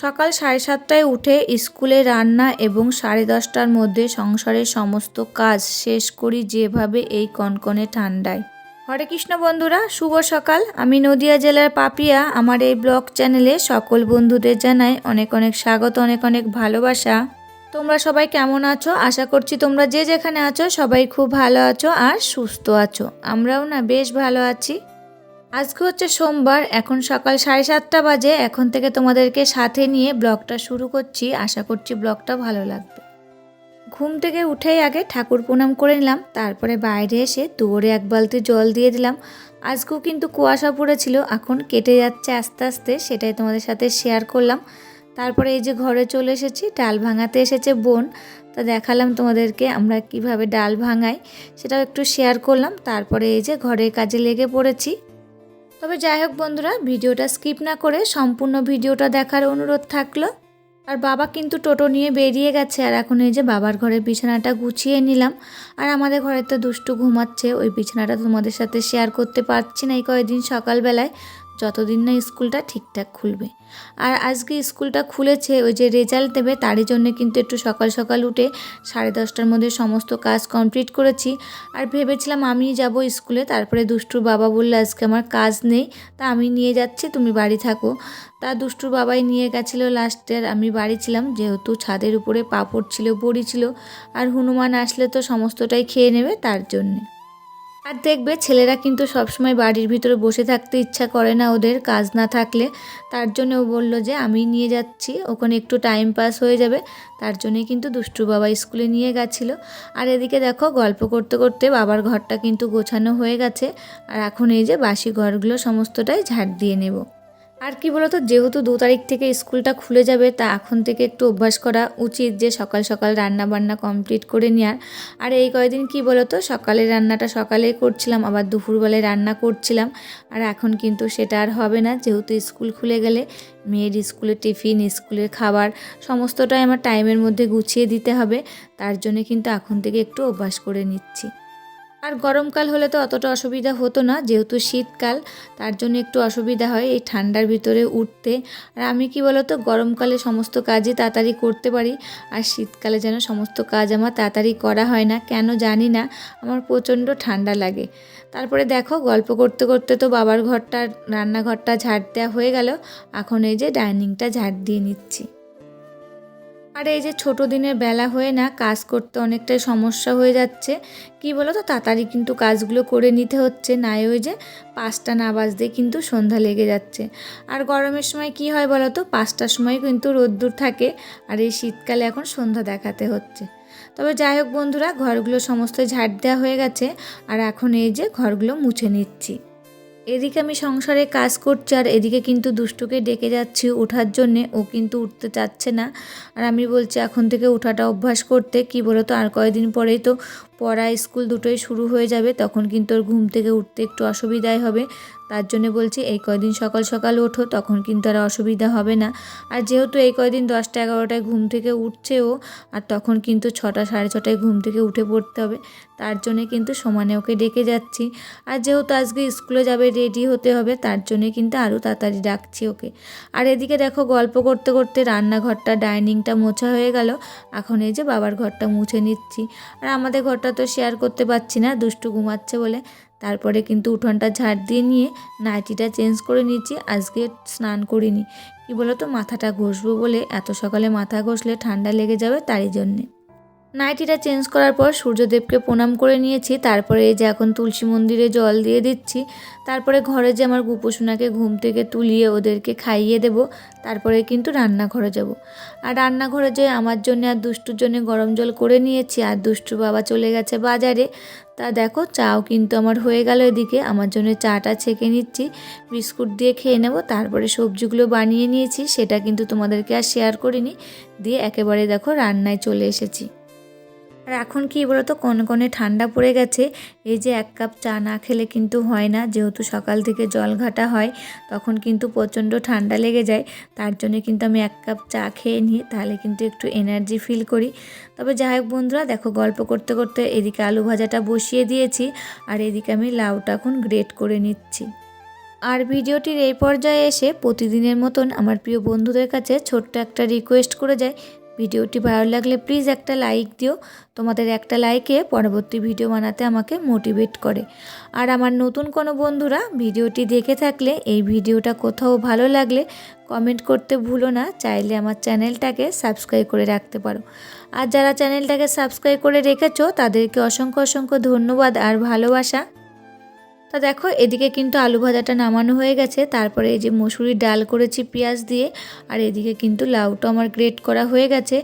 সকাল সাড়ে সাতটায় উঠে স্কুলে রান্না এবং সাড়ে দশটার মধ্যে সংসারের সমস্ত কাজ শেষ করি যেভাবে এই কনকনে ঠান্ডায়। হরে কৃষ্ণ বন্ধুরা, শুভ সকাল। আমি নদিয়া জেলার পাপিয়া। আমার এই ব্লগ চ্যানেলে সকল বন্ধুদের জানাই অনেক অনেক স্বাগত, অনেক অনেক ভালোবাসা। তোমরা সবাই কেমন আছো? আশা করছি তোমরা যে যেখানে আছো সবাই খুব ভালো আছো আর সুস্থ আছো। আমরাও না বেশ ভালো আছি। আজকে হচ্ছে সোমবার, এখন সকাল সাড়ে সাতটা বাজে। এখন থেকে তোমাদেরকে সাথে নিয়ে ব্লগটা শুরু করছি। আশা করছি ব্লগটা ভালো লাগবে। ঘুম থেকে উঠেই আগে ঠাকুর প্রণাম করে নিলাম, তারপরে বাইরে এসে দুয়ারে এক বালতি জল দিয়ে দিলাম। আজকেও কিন্তু কুয়াশা পড়েছিল, এখন কেটে যাচ্ছে আস্তে আস্তে, সেটাই তোমাদের সাথে শেয়ার করলাম। তারপরে এই যে ঘরে চলে এসেছি, ডাল ভাঙাতে এসেছে বোন। তা দেখালাম তোমাদেরকে আমরা কীভাবে ডাল ভাঙাই, সেটাও একটু শেয়ার করলাম। তারপরে এই যে ঘরের কাজে লেগে পড়েছি। তবে যাই হোক বন্ধুরা, ভিডিওটা স্কিপ না করে সম্পূর্ণ ভিডিওটা দেখার অনুরোধ থাকল। আর বাবা কিন্তু টোটো নিয়ে বেরিয়ে গেছে, আর এখন এই যে বাবার ঘরের বিছানাটা গুছিয়ে নিলাম। আর আমাদের ঘরে তো দুষ্টু ঘুমাচ্ছে, ওই বিছানাটা তোমাদের সাথে শেয়ার করতে পারছি না এই কয়েকদিন সকালবেলায়। যতদিন না স্কুলটা ঠিকঠাক খুলবে। আর আজকে স্কুলটা খুলেছে, ওই যে রেজাল্ট দেবে তারই জন্য কিন্তু একটু সকাল সকাল উঠে সাড়ে দশটার মধ্যে সমস্ত কাজ কমপ্লিট করেছি। আর ভেবেছিলাম আমি যাব স্কুলে, তারপরে দুষ্টুর বাবা বলল, আজকে আমার কাজ নেই, তা আমি নিয়ে যাচ্ছি, তুমি বাড়ি থাকো। তা দুষ্টুর বাবাই নিয়ে গেছিল লাস্টের আমি বাড়ি ছিলাম, যেহেতু ছাদের উপরে পাপড় ছিল, বড়ি ছিল, আর হনুমান আসলে তো সমস্তটাই খেয়ে নেবে তার জন্যে। আর দেখবে ছেলেরা কিন্তু সবসময় বাড়ির ভিতরে বসে থাকতে ইচ্ছা করে না ওদের, কাজ না থাকলে। তার জন্য ও বলল যে, আমি নিয়ে যাচ্ছি, ওখানে একটু টাইম পাস হয়ে যাবে। তার জন্যই কিন্তু দুষ্টু বাবা স্কুলে নিয়ে গেছিল। আর এদিকে দেখো, গল্প করতে করতে বাবার ঘরটা কিন্তু গোছানো হয়ে গেছে। আর এখন এই যে বাসি ঘরগুলো, সমস্তটাই ঝাড় দিয়ে নেব। আর কি বলতো, যেহেতু দু তারিখ থেকে স্কুলটা খুলে যাবে, তা এখন থেকে একটু অভ্যাস করা উচিত যে সকাল সকাল রান্না বান্না কমপ্লিট করে নেওয়ার। আর এই কয়দিন কি বলতো সকালে রান্নাটা সকালেই করছিলাম, আবার দুপুরবেলায় রান্না করছিলাম। আর এখন কিন্তু সেটা আর হবে না, যেহেতু স্কুল খুলে গেলে মেয়ের স্কুলের টিফিন, স্কুলের খাবার, সমস্তটাই আমার টাইমের মধ্যে গুছিয়ে দিতে হবে। তার জন্য কিন্তু এখন থেকে একটু অভ্যাস করে নিচ্ছি। আর গরমকাল হলে তো অতটা অসুবিধা হতো না, যেহেতু শীতকাল, তার জন্য একটু অসুবিধা হয় এই ঠান্ডার ভিতরে উঠতে। আর আমি কি বলতো, গরমকালে সমস্ত কাজই তাড়াতাড়ি করতে পারি, আর শীতকালে যেন সমস্ত কাজ আমার তাড়াতাড়ি করা হয় না, কেন জানি না, আমার প্রচণ্ড ঠান্ডা লাগে। তারপরে দেখো, গল্প করতে করতে তো বাবার ঘরটা, রান্নাঘরটা ঝাড় দেওয়া হয়ে গেল, এখন এই যে ডাইনিংটা ঝাড় দিয়ে নিচ্ছি। আর এই যে ছোটো দিনের বেলা হয়ে না কাজ করতে অনেকটাই সমস্যা হয়ে যাচ্ছে। কি বলো তো? তাড়াতাড়ি কিন্তু কাজগুলো করে নিতে হচ্ছে। নাই ওই যে পাঁচটা না বাজতে কিন্তু সন্ধ্যা লেগে যাচ্ছে। আর গরমের সময় কি হয় বলো তো? পাঁচটার সময় কিন্তু রোদ্দুর থাকে আর এই শীতকালে এখন সন্ধ্যা দেখাতে হচ্ছে। তবে যাই হোক বন্ধুরা, ঘরগুলো সমস্ত ঝাড় দেওয়া হয়ে গেছে। আর এখন এই যে ঘরগুলো মুছে নিচ্ছি। এদিকে আমি সংসারে কাজ করছি আর এদিকে কিন্তু দুষ্টুকে ডেকে যাচ্ছি ওঠার জন্যে। ও কিন্তু উঠতে চাচ্ছে না। আর আমি বলছি, এখন থেকে ওঠাটা অভ্যাস করতে। কি বলো তো আর কয়েকদিন পরেই তো পড়া স্কুল দুটোই শুরু হয়ে যাবে। তখন কিন্তু ওর ঘুম থেকে উঠতে একটু অসুবিধাই হবে। তার জন্য বলছি, এই কয়দিন সকাল সকাল ওঠো, তখন কিন্তু আর অসুবিধা হবে না। আর যেহেতু এই কয়দিন দশটা এগারোটায় ঘুম থেকে উঠছে ও আর তখন কিন্তু ছটা, সাড়ে ছটায় ঘুম থেকে উঠে পড়তে হবে, তার জন্যে কিন্তু সমানে ওকে ডেকে যাচ্ছি। আর যেহেতু আজকে স্কুলে যাবে, রেডি হতে হবে, তার জন্যে কিন্তু আরও তাড়াতাড়ি ডাকছি ওকে। আর এদিকে দেখো, গল্প করতে করতে রান্নাঘরটা, ডাইনিংটা মোছা হয়ে গেল, এখন এই যে বাবার ঘরটা মুছে নিচ্ছি। আর আমাদের ঘরটা তো শেয়ার করতে পারছি না, দুষ্টু ঘুমাচ্ছে বলে। তারপরে কিন্তু উঠোনটা ঝাড় দিয়ে নিয়ে নাইটিটা চেঞ্জ করে নিচ্ছি, আজকে স্নান করিনি। কি বলো তো মাথাটা ঘষবো বলে এত সকালে মাথা ঘষলে ঠান্ডা লেগে যাবে তারই জন্যে। নাইটিটা চেঞ্জ করার পর সূর্যদেবকে প্রণাম করে নিয়েছি। তারপরে এই যে এখন তুলসী মন্দিরে জল দিয়ে দিচ্ছি। তারপরে ঘরে যে আমার গুপোষণাকে ঘুম থেকে তুলিয়ে ওদেরকে খাইয়ে দেব, তারপরে কিন্তু রান্নাঘরে যাব। আর রান্নাঘরে যে আমার জন্য আর দুষ্টুর জন্য গরম জল করে নিয়েছি আর দুষ্টু বাবা চলে গেছে বাজারে, তা দেখো চাও কিন্তু আমার হয়ে গেল এদিকে। আমার জন্য চাটা ছেঁকে নিচ্ছি, বিস্কুট দিয়ে খেয়ে নেব, তারপরে সবজিগুলো বানিয়ে নিয়েছি, সেটা কিন্তু তোমাদেরকে আর শেয়ার করিনি। দিয়ে একেবারে দেখো রান্নায় চলে এসেছি। আর এখন কি বলতো কনকনে ঠান্ডা পড়ে গেছে, এই যে এক কাপ চা না খেলে কিন্তু হয় না। যেহেতু সকাল থেকে জল ঘাটা হয়, তখন কিন্তু প্রচণ্ড ঠান্ডা লেগে যায়। তার জন্য কিন্তু আমি এক কাপ চা খেয়ে নিই, তাহলে কিন্তু একটু এনার্জি ফিল করি। তবে যাই হোক বন্ধুরা, দেখো গল্প করতে করতে এদিকে আলু ভাজাটা বসিয়ে দিয়েছি, আর এদিকে আমি লাউটা এখন গ্রেট করে নিচ্ছি। আর ভিডিওটির এই পর্যায়ে এসে প্রতিদিনের মতন আমার প্রিয় বন্ধুদের কাছে ছোট্ট একটা রিকোয়েস্ট করে যায় ভিডিওটি ভালো লাগলে প্লিজ একটা লাইক দিও। তোমাদের একটা লাইকে পরবর্তী ভিডিও বানাতে আমাকে মোটিভেট করে। আর আমার নতুন কোনো বন্ধুরা ভিডিওটি দেখে থাকলে, এই ভিডিওটা কোথাও ভালো লাগলে কমেন্ট করতে ভুলো না। চাইলে আমার চ্যানেলটাকে সাবস্ক্রাইব করে রাখতে পারো। আর যারা চ্যানেলটাকে সাবস্ক্রাইব করে রেখেছো, তাদেরকে অসংখ্য অসংখ্য ধন্যবাদ আর ভালোবাসা। তা দেখো, এদিকে কিন্তু আলু ভাজাটা নামানো হয়ে গেছে। তারপরে এই যে মসুরির ডাল করেছি পেঁয়াজ দিয়ে, আর এদিকে কিন্তু লাউটা আমার গ্রেট করা হয়ে গেছে।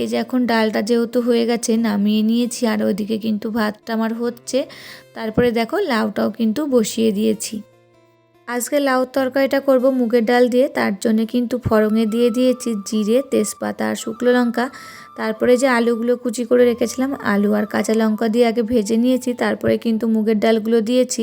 এই যে এখন ডালটা যেহেতু হয়ে গেছে, নামিয়ে নিয়েছি, আর ওইদিকে কিন্তু ভাতটা আমার হচ্ছে। তারপরে দেখো, লাউটাও কিন্তু বসিয়ে দিয়েছি। আজকে লাউ তরকারিটা করব মুগের ডাল দিয়ে, তার জন্য কিন্তু ফড়ঙে দিয়ে দিয়েছি জিরে, তেজপাতা আর শুকনো লঙ্কা। তারপরে যে আলুগুলো কুচি করে রেখেছিলাম, আলু আর কাঁচা লঙ্কা দিয়ে আগে ভেজে নিয়েছি, তারপরে কিন্তু মুগের ডালগুলো দিয়েছি।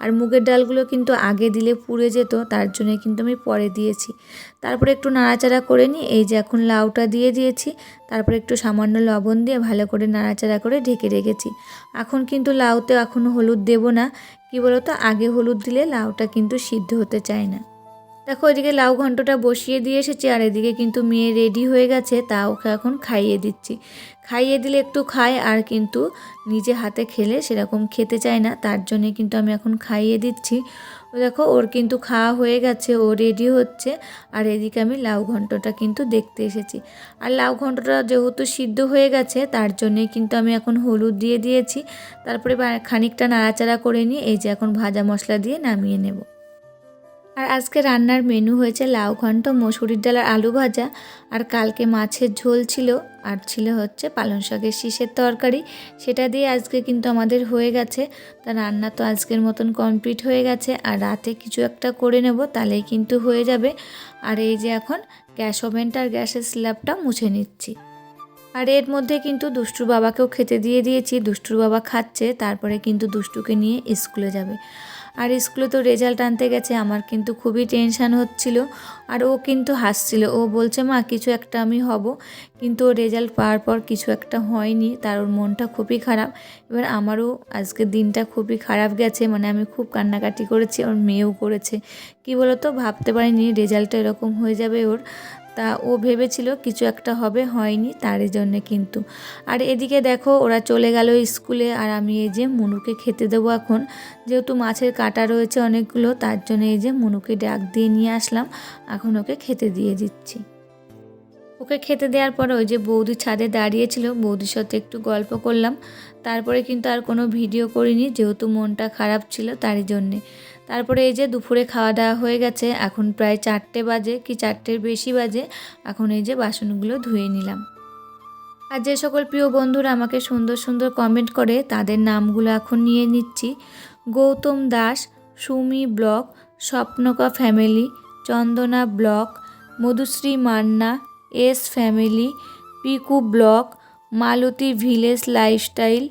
আর মুগের ডালগুলো কিন্তু আগে দিলে পুড়ে যেত, তার জন্য কিন্তু আমি পরে দিয়েছি। তারপরে একটু নাড়াচাড়া করে নিই, এই যে এখন লাউটা দিয়ে দিয়েছি, তারপরে একটু সামান্য লবণ দিয়ে ভালো করে নাড়াচাড়া করে ঢেকে রেখেছি। এখন কিন্তু লাউতে এখন হলুদ দেব না, কি বলতো, আগে হলুদ দিলে লাউটা কিন্তু সিদ্ধ হতে চায় না। দেখো ওইদিকে লাউ ঘন্টটা বসিয়ে দিয়ে এসেছি, আর এদিকে কিন্তু মেয়ে রেডি হয়ে গেছে, তা ওকে এখন খাইয়ে দিচ্ছি। খাইয়ে দিলে একটু খায়, আর কিন্তু নিজে হাতে খেলে সেরকম খেতে চায় না, তার জন্যে কিন্তু আমি এখন খাইয়ে দিচ্ছি। ও দেখো, ওর কিন্তু খাওয়া হয়ে গেছে, ও রেডি হচ্ছে, আর এদিকে আমি লাউ ঘন্টটা কিন্তু দেখতে এসেছি। আর লাউ ঘন্টটা যেহেতু সিদ্ধ হয়ে গেছে, তার জন্যে কিন্তু আমি এখন হলুদ দিয়ে দিয়েছি। তারপরে খানিকটা নাড়াচাড়া করে নিয়ে এই যে এখন ভাজা মশলা দিয়ে নামিয়ে নেব। আর আজকে রান্নার মেনু হয়েছে লাউ ঘন্ট, মসুরির ডাল আর আলু ভাজা। আর কালকে মাছের ঝোল ছিল, আর ছিল হচ্ছে পালং শাকের শীষের তরকারি। সেটা দিয়ে আজকে কিন্তু আমাদের হয়ে গেছে। তা রান্না তো আজকের মতন কমপ্লিট হয়ে গেছে। আর রাতে কিছু একটা করে নেব, তাহলেই কিন্তু হয়ে যাবে। আর এই যে এখন গ্যাস ওভেনটা আর গ্যাসের স্ল্যাবটা মুছে নিচ্ছি। আর এর মধ্যে কিন্তু দুষ্টুর বাবাকেও খেতে দিয়ে দিয়েছি। দুষ্টুর বাবা খাচ্ছে, তারপরে কিন্তু দুষ্টুকে নিয়ে স্কুলে যাবে। আর স্কুলে তো রেজাল্ট আনতে গেছে, আমার কিন্তু খুবই টেনশান হচ্ছিল। আর ও কিন্তু হাসছিল। ও বলছে, মা, কিছু একটা আমি হব। কিন্তু ও রেজাল্ট পাওয়ার পর কিছু একটা হয়নি। তার ওর মনটা খুবই খারাপ। এবার আমারও আজকের দিনটা খুবই খারাপ গেছে। মানে আমি খুব কান্নাকাটি করেছি, ওর মেয়েও করেছে। কি বলতো? ভাবতে পারিনি রেজাল্টটা এরকম হয়ে যাবে ওর। তা ও ভেবেছিল কিছু একটা হবে, হয়নি তার জন্যে কিন্তু। আর এদিকে দেখো, ওরা চলে গেল স্কুলে আর আমি এই যে মুনুকে খেতে দেবো এখন। যেহেতু মাছের কাটা রয়েছে অনেকগুলো, তার জন্য এই যে মুনুকে ডাক দিয়ে নিয়ে আসলাম। এখন ওকে খেতে দিয়ে দিচ্ছি। ওকে খেতে দেওয়ার পরে ওই যে বৌদি ছাদে দাঁড়িয়েছিল, বৌদির সাথে একটু গল্প করলাম। তারপরে কিন্তু আর কোনো ভিডিও করিনি, যেহেতু মনটা খারাপ ছিল তারই জন্যে। তারপরে এই যে দুপুরে খাওয়া দাওয়া হয়ে গেছে, এখন প্রায় চারটে বাজে, কি চারটের বেশি বাজে, এখন এই যে বাসনগুলো ধুয়ে নিলাম। আর যে সকল প্রিয় বন্ধুরা আমাকে সুন্দর সুন্দর কমেন্ট করে, তাদের নামগুলো এখন নিয়ে নিচ্ছি। Goutam Das, Sumi blog, Swapnaka family Chandana blog, Madhushree Manna, S family Piku blog, Malati village lifestyle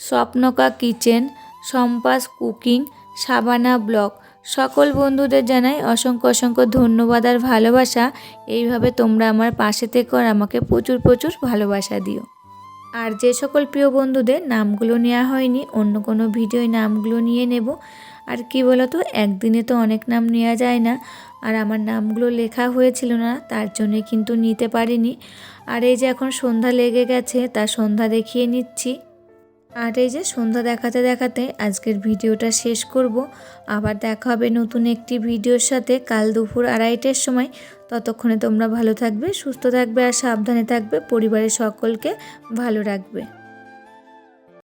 Swapnaka kitchen সম্পাস cooking Sabana blog সকল বন্ধুদের জানাই অসংখ্য অসংখ্য ধন্যবাদ আর ভালোবাসা। এইভাবে তোমরা আমার পাশে থেকে আর আমাকে প্রচুর প্রচুর ভালোবাসা দিও। আর যে সকল প্রিয় বন্ধুদের নামগুলো নেওয়া হয়নি, অন্য কোনো ভিডিওয় নামগুলো নিয়ে নেব। আর কি বলতো, একদিনে তো অনেক নাম নেওয়া যায় না। আর আমার নামগুলো লেখা হয়েছিল না, তার জন্যে কিন্তু নিতে পারিনি। আর এই যে এখন সন্ধ্যা লেগে গেছে, তা সন্ধ্যা দেখিয়ে নিচ্ছি। আর এই যে সন্ধ্যা দেখাতে দেখাতে আজকের ভিডিওটা শেষ করব। আবার দেখা হবে নতুন একটি ভিডিওর সাথে কাল দুপুর আড়াইটের সময়। ততক্ষণে তোমরা ভালো থাকবে, সুস্থ থাকবে আর সাবধানে থাকবে। পরিবারের সকলকে ভালো রাখবে।